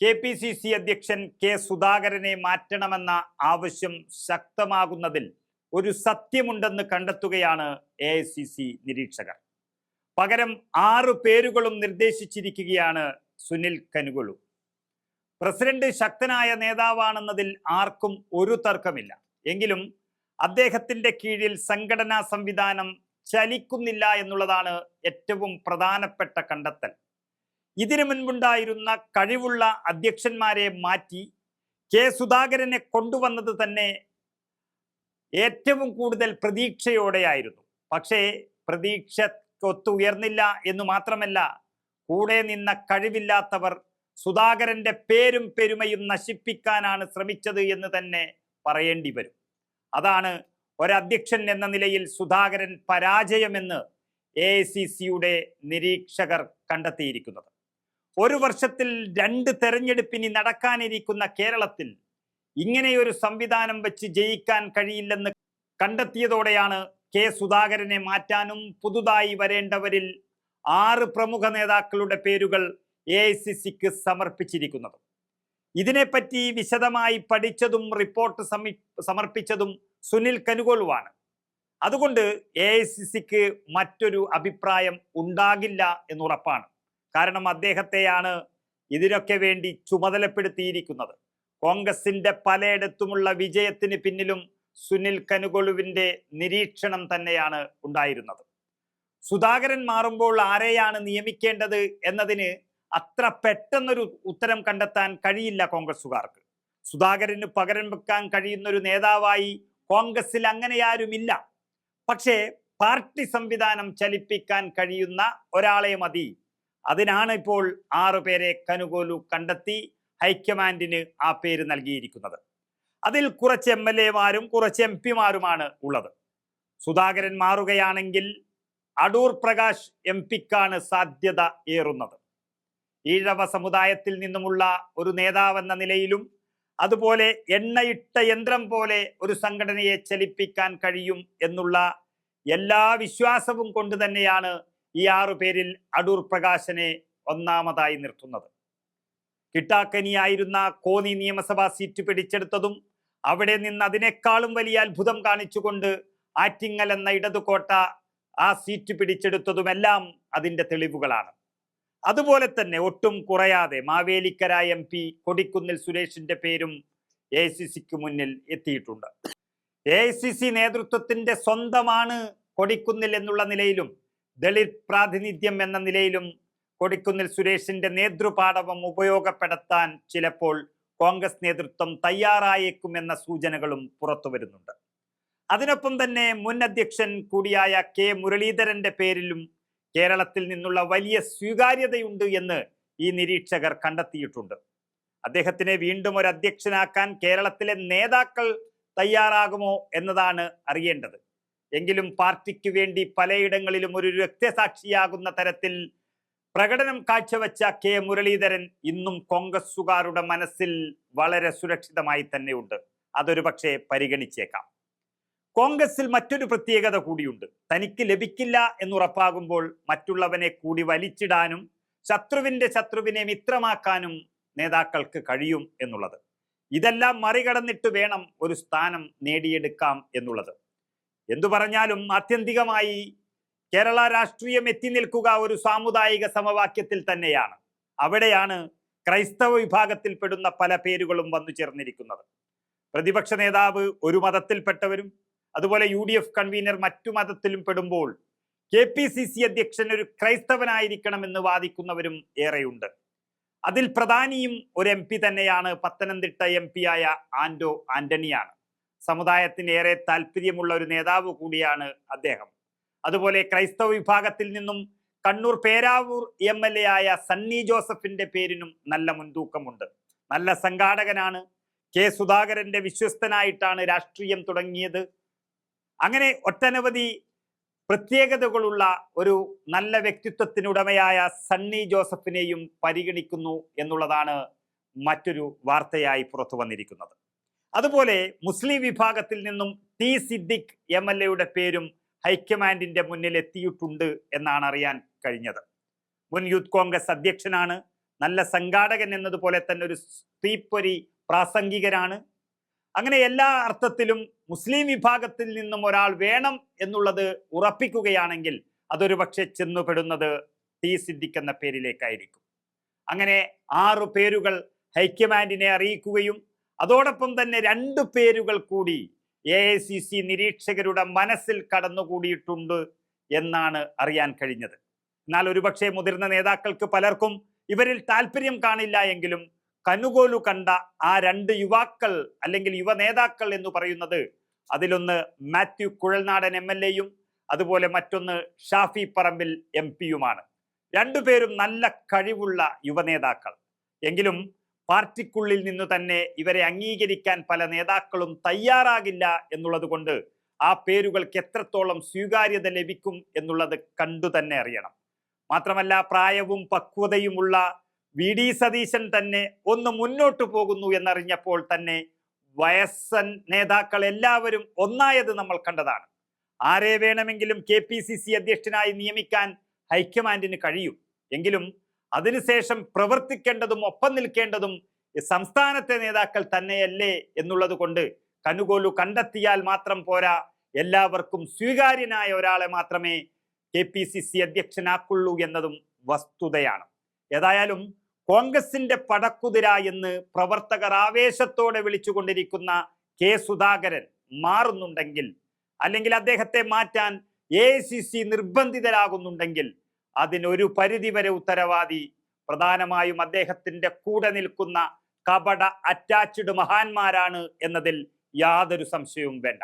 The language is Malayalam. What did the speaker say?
കെ പി സി സി അധ്യക്ഷൻ കെ സുധാകരനെ മാറ്റണമെന്ന ആവശ്യം ശക്തമാകുന്നതിൽ ഒരു സത്യമുണ്ടെന്ന് കണ്ടെത്തുകയാണ് എ ഐ സി സി നിരീക്ഷകർ. പകരം ആറു പേരുകളും നിർദ്ദേശിച്ചിരിക്കുകയാണ് സുനിൽ കനുകൊളു പ്രസിഡന്റ് ശക്തനായ നേതാവാണെന്നതിൽ ആർക്കും ഒരു തർക്കമില്ല. എങ്കിലും അദ്ദേഹത്തിന്റെ കീഴിൽ സംഘടനാ സംവിധാനം ചലിക്കുന്നില്ല എന്നുള്ളതാണ് ഏറ്റവും പ്രധാനപ്പെട്ട കണ്ടെത്തൽ. ഇതിനു മുൻപുണ്ടായിരുന്ന കഴിവുള്ള അധ്യക്ഷന്മാരെ മാറ്റി കെ സുധാകരനെ കൊണ്ടുവന്നത് തന്നെ ഏറ്റവും കൂടുതൽ പ്രതീക്ഷയോടെയായിരുന്നു. പക്ഷേ പ്രതീക്ഷ ഒത്തുയർന്നില്ല എന്ന് മാത്രമല്ല കൂടെ നിന്ന കഴിവില്ലാത്തവർ സുധാകരന്റെ പേരും പെരുമയും നശിപ്പിക്കാനാണ് ശ്രമിച്ചത് എന്ന് തന്നെ പറയേണ്ടി വരും. അതാണ് ഒരധ്യക്ഷൻ എന്ന നിലയിൽ സുധാകരൻ പരാജയമെന്ന് എ ഐ സി സിയുടെ നിരീക്ഷകർ കണ്ടെത്തിയിരിക്കുന്നത്. ഒരു വർഷത്തിൽ രണ്ട് തെരഞ്ഞെടുപ്പിനി നടക്കാനിരിക്കുന്ന കേരളത്തിൽ ഇങ്ങനെയൊരു സംവിധാനം വെച്ച് ജയിക്കാൻ കഴിയില്ലെന്ന് കണ്ടെത്തിയതോടെയാണ് കെ സുധാകരനെ മാറ്റാനും പുതുതായി വരേണ്ടവരിൽ ആറ് പ്രമുഖ നേതാക്കളുടെ പേരുകൾ എ ഐ സി സിക്ക് സമർപ്പിച്ചിരിക്കുന്നത്. ഇതിനെപ്പറ്റി വിശദമായി പഠിച്ചതും റിപ്പോർട്ട് സമി സമർപ്പിച്ചതും സുനിൽ കനുകോളുവാണ് അതുകൊണ്ട് എ ഐ സി സിക്ക് മറ്റൊരു അഭിപ്രായം ഉണ്ടാകില്ല എന്നുറപ്പാണ്. കാരണം അദ്ദേഹത്തെയാണ് ഇതിനൊക്കെ വേണ്ടി ചുമതലപ്പെടുത്തിയിരിക്കുന്നത്. കോൺഗ്രസിന്റെ പലയിടത്തുമുള്ള വിജയത്തിന് പിന്നിലും സുനിൽ കനുകൊളുവിന്റെ നിരീക്ഷണം തന്നെയാണ് ഉണ്ടായിരുന്നത്. സുധാകരൻ മാറുമ്പോൾ ആരെയാണ് നിയമിക്കേണ്ടത് എന്നതിന് അത്ര പെട്ടെന്നൊരു ഉത്തരം കണ്ടെത്താൻ കഴിയില്ല കോൺഗ്രസുകാർക്ക്. സുധാകരന് പകരം വെക്കാൻ കഴിയുന്നൊരു നേതാവായി കോൺഗ്രസിൽ അങ്ങനെ ആരുമില്ല പക്ഷേ പാർട്ടി സംവിധാനം ചലിപ്പിക്കാൻ കഴിയുന്ന ഒരാളെ മതി അതിനാണ് ഇപ്പോൾ ആറു പേരെ കനുകോലു കണ്ടെത്തി ഹൈക്കമാൻഡിന് ആ പേര് നൽകിയിരിക്കുന്നത്. അതിൽ കുറച്ച് എം എൽ എമാരും കുറച്ച് എം പിമാരുമാണ് ഉള്ളത്. സുധാകരൻ മാറുകയാണെങ്കിൽ അടൂർ പ്രകാശ് എം പിക്കാണ് സാധ്യത ഏറുന്നത്. ഈഴവ സമുദായത്തിൽ നിന്നുമുള്ള ഒരു നേതാവെന്ന നിലയിലും അതുപോലെ എണ്ണയിട്ട യന്ത്രം പോലെ ഒരു സംഘടനയെ ചലിപ്പിക്കാൻ കഴിയും എന്നുള്ള എല്ലാ വിശ്വാസവും കൊണ്ട് തന്നെയാണ് ഈ ആറു പേരിൽ അടൂർ പ്രകാശനെ ഒന്നാമതായി നിർത്തുന്നത്. കിട്ടാക്കനിയായിരുന്ന കോന്നി നിയമസഭാ സീറ്റ് പിടിച്ചെടുത്തതും അവിടെ നിന്ന് അതിനേക്കാളും വലിയ അത്ഭുതം കാണിച്ചുകൊണ്ട് ആറ്റിങ്ങൽ എന്ന ഇടതുകോട്ട ആ സീറ്റ് പിടിച്ചെടുത്തതുമെല്ലാം അതിന്റെ തെളിവുകളാണ്. അതുപോലെ തന്നെ ഒട്ടും കുറയാതെ മാവേലിക്കര എം പി കൊടിക്കുന്നിൽ സുരേഷിന്റെ പേരും എ സി സിക്ക് മുന്നിൽ എത്തിയിട്ടുണ്ട്. എ സി സി നേതൃത്വത്തിന്റെ സ്വന്തമാണ് കൊടിക്കുന്നിൽ എന്നുള്ള നിലയിലും ദളിത് പ്രാതിനിധ്യം എന്ന നിലയിലും കൊടിക്കുന്നിൽ സുരേഷിന്റെ നേതൃപാടവം ഉപയോഗപ്പെടുത്താൻ ചിലപ്പോൾ കോൺഗ്രസ് നേതൃത്വം തയ്യാറായേക്കുമെന്ന സൂചനകളും പുറത്തു വരുന്നുണ്ട്. അതിനൊപ്പം തന്നെ മുൻ അധ്യക്ഷൻ കൂടിയായ കെ മുരളീധരന്റെ പേരിലും കേരളത്തിൽ നിന്നുള്ള വലിയ സ്വീകാര്യതയുണ്ട് എന്ന് ഈ നിരീക്ഷകർ കണ്ടെത്തിയിട്ടുണ്ട്. അദ്ദേഹത്തിനെ വീണ്ടും ഒരു അധ്യക്ഷനാക്കാൻ കേരളത്തിലെ നേതാക്കൾ തയ്യാറാകുമോ എന്നതാണ് അറിയേണ്ടത്. എങ്കിലും പാർട്ടിക്ക് വേണ്ടി പലയിടങ്ങളിലും ഒരു രക്തസാക്ഷിയാകുന്ന തരത്തിൽ പ്രകടനം കാഴ്ചവെച്ച കെ മുരളീധരൻ ഇന്നും കോൺഗ്രസുകാരുടെ മനസ്സിൽ വളരെ സുരക്ഷിതമായി തന്നെയുണ്ട്. അതൊരു പക്ഷേ പരിഗണിച്ചേക്കാം. കോൺഗ്രസിൽ മറ്റൊരു പ്രത്യേകത കൂടിയുണ്ട്. തനിക്ക് ലഭിക്കില്ല എന്നുറപ്പാകുമ്പോൾ മറ്റുള്ളവനെ കൂടി വലിച്ചിടാനും ശത്രുവിന്റെ ശത്രുവിനെ മിത്രമാക്കാനും നേതാക്കൾക്ക് കഴിയും എന്നുള്ളത്. ഇതെല്ലാം മറികടന്നിട്ട് വേണം ഒരു സ്ഥാനം നേടിയെടുക്കാം എന്നുള്ളത്. എന്തു പറഞ്ഞാലും ആത്യന്തികമായി കേരള രാഷ്ട്രീയം എത്തി നിൽക്കുക ഒരു സാമുദായിക സമവാക്യത്തിൽ തന്നെയാണ്. അവിടെയാണ് ക്രൈസ്തവ വിഭാഗത്തിൽപ്പെടുന്ന പല പേരുകളും വന്നു ചേർന്നിരിക്കുന്നത്. പ്രതിപക്ഷ നേതാവ് ഒരു മതത്തിൽപ്പെട്ടവരും അതുപോലെ യു ഡി എഫ് കൺവീനർ മറ്റു മതത്തിലും പെടുമ്പോൾ കെ പി സി സി അധ്യക്ഷൻ ഒരു ക്രൈസ്തവനായിരിക്കണമെന്ന് വാദിക്കുന്നവരും ഏറെയുണ്ട്. അതിൽ പ്രധാനിയും ഒരു എം പി തന്നെയാണ് പത്തനംതിട്ട എം പിയായ ആന്റോ ആന്റണിയാണ്. സമുദായത്തിന് ഏറെ താല്പര്യമുള്ള ഒരു നേതാവ് കൂടിയാണ് അദ്ദേഹം. അതുപോലെ ക്രൈസ്തവ വിഭാഗത്തിൽ നിന്നും Kannur Peravoor M L A ആയ സണ്ണി ജോസഫിന്റെ പേരിനും നല്ല മുൻതൂക്കമുണ്ട്. നല്ല സംഘാടകനാണ്. കെ സുധാകരന്റെ വിശ്വസ്തനായിട്ടാണ് രാഷ്ട്രീയം തുടങ്ങിയത്. അങ്ങനെ ഒട്ടനവധി പ്രത്യേകതകളുള്ള ഒരു നല്ല വ്യക്തിത്വത്തിനുടമയായ സണ്ണി ജോസഫിനെയും പരിഗണിക്കുന്നു എന്നുള്ളതാണ് മറ്റൊരു വാർത്തയായി പുറത്തു വന്നിരിക്കുന്നത്. അതുപോലെ മുസ്ലിം വിഭാഗത്തിൽ നിന്നും ടി സിദ്ദിഖ് എം എൽ എയുടെ പേരും ഹൈക്കമാൻഡിന്റെ മുന്നിൽ എത്തിയിട്ടുണ്ട് എന്നാണ് അറിയാൻ കഴിഞ്ഞത്. മുൻ യൂത്ത് കോൺഗ്രസ് അധ്യക്ഷനാണ്. നല്ല സംഘാടകൻ എന്നതുപോലെ തന്നെ ഒരു സ്ത്രീപ്പൊരി പ്രാസംഗികരാണ് അങ്ങനെ എല്ലാ അർത്ഥത്തിലും മുസ്ലിം വിഭാഗത്തിൽ നിന്നും ഒരാൾ വേണം എന്നുള്ളത് ഉറപ്പിക്കുകയാണെങ്കിൽ അതൊരു പക്ഷെ ചെന്നുപെടുന്നത് ടി സിദ്ദിഖ് എന്ന പേരിലേക്കായിരിക്കും. അങ്ങനെ ആറു പേരുകൾ ഹൈക്കമാൻഡിനെ അറിയിക്കുകയും അതോടൊപ്പം തന്നെ രണ്ട് പേരുകൾ കൂടി എ ഐ സി സി നിരീക്ഷകരുടെ മനസ്സിൽ കടന്നുകൂടിയിട്ടുണ്ട് എന്നാണ് അറിയാൻ കഴിഞ്ഞത്. എന്നാൽ ഒരുപക്ഷെ മുതിർന്ന നേതാക്കൾക്ക് പലർക്കും ഇവരിൽ താല്പര്യം കാണില്ല എങ്കിലും കനുകോലു കണ്ട ആ രണ്ട് യുവാക്കൾ അല്ലെങ്കിൽ യുവ നേതാക്കൾ എന്ന് പറയുന്നത് അതിലൊന്ന് മാത്യു കുഴൽനാടൻ എം എൽ എയും അതുപോലെ മറ്റൊന്ന് ഷാഫി പറമ്പിൽ എം പിയുമാണ് രണ്ടുപേരും നല്ല കഴിവുള്ള യുവനേതാക്കൾ എങ്കിലും പാർട്ടിക്കുള്ളിൽ നിന്ന് തന്നെ ഇവരെ അംഗീകരിക്കാൻ പല നേതാക്കളും തയ്യാറാകില്ല എന്നുള്ളത് കൊണ്ട് ആ പേരുകൾക്ക് എത്രത്തോളം സ്വീകാര്യത ലഭിക്കും എന്നുള്ളത് കണ്ടു തന്നെ അറിയണം. മാത്രമല്ല പ്രായവും പക്വതയുമുള്ള വി. ഡി. സതീശൻ തന്നെ ഒന്ന് മുന്നോട്ട് പോകുന്നു എന്നറിഞ്ഞപ്പോൾ തന്നെ വയസ്സൻ നേതാക്കൾ എല്ലാവരും ഒന്നായത് നമ്മൾ കണ്ടതാണ്. ആരെ വേണമെങ്കിലും കെ പി സി സി അധ്യക്ഷനായി നിയമിക്കാൻ ഹൈക്കമാൻഡിന് കഴിയും. എങ്കിലും അതിനുശേഷം പ്രവർത്തിക്കേണ്ടതും ഒപ്പം നിൽക്കേണ്ടതും സംസ്ഥാനത്തെ നേതാക്കൾ തന്നെയല്ലേ എന്നുള്ളത് കൊണ്ട് കനുകോലു കണ്ടെത്തിയാൽ മാത്രം പോരാ. എല്ലാവർക്കും സ്വീകാര്യനായ ഒരാളെ മാത്രമേ കെ പി സി സി അധ്യക്ഷനാക്കുള്ളൂ എന്നതും വസ്തുതയാണ്. ഏതായാലും കോൺഗ്രസിന്റെ പടക്കുതിര എന്ന് പ്രവർത്തകർ ആവേശത്തോടെ വിളിച്ചുകൊണ്ടിരിക്കുന്ന കെ സുധാകരൻ മാറുന്നുണ്ടെങ്കിൽ അല്ലെങ്കിൽ അദ്ദേഹത്തെ മാറ്റാൻ എ നിർബന്ധിതരാകുന്നുണ്ടെങ്കിൽ അതിനൊരു പരിധിവരെ ഉത്തരവാദി. പ്രധാനമായും അദ്ദേഹത്തിന്റെ കൂടെ നിൽക്കുന്ന കപട അറ്റാച്ച്ഡ് മഹാന്മാരാണ് എന്നതിൽ യാതൊരു സംശയവും വേണ്ട.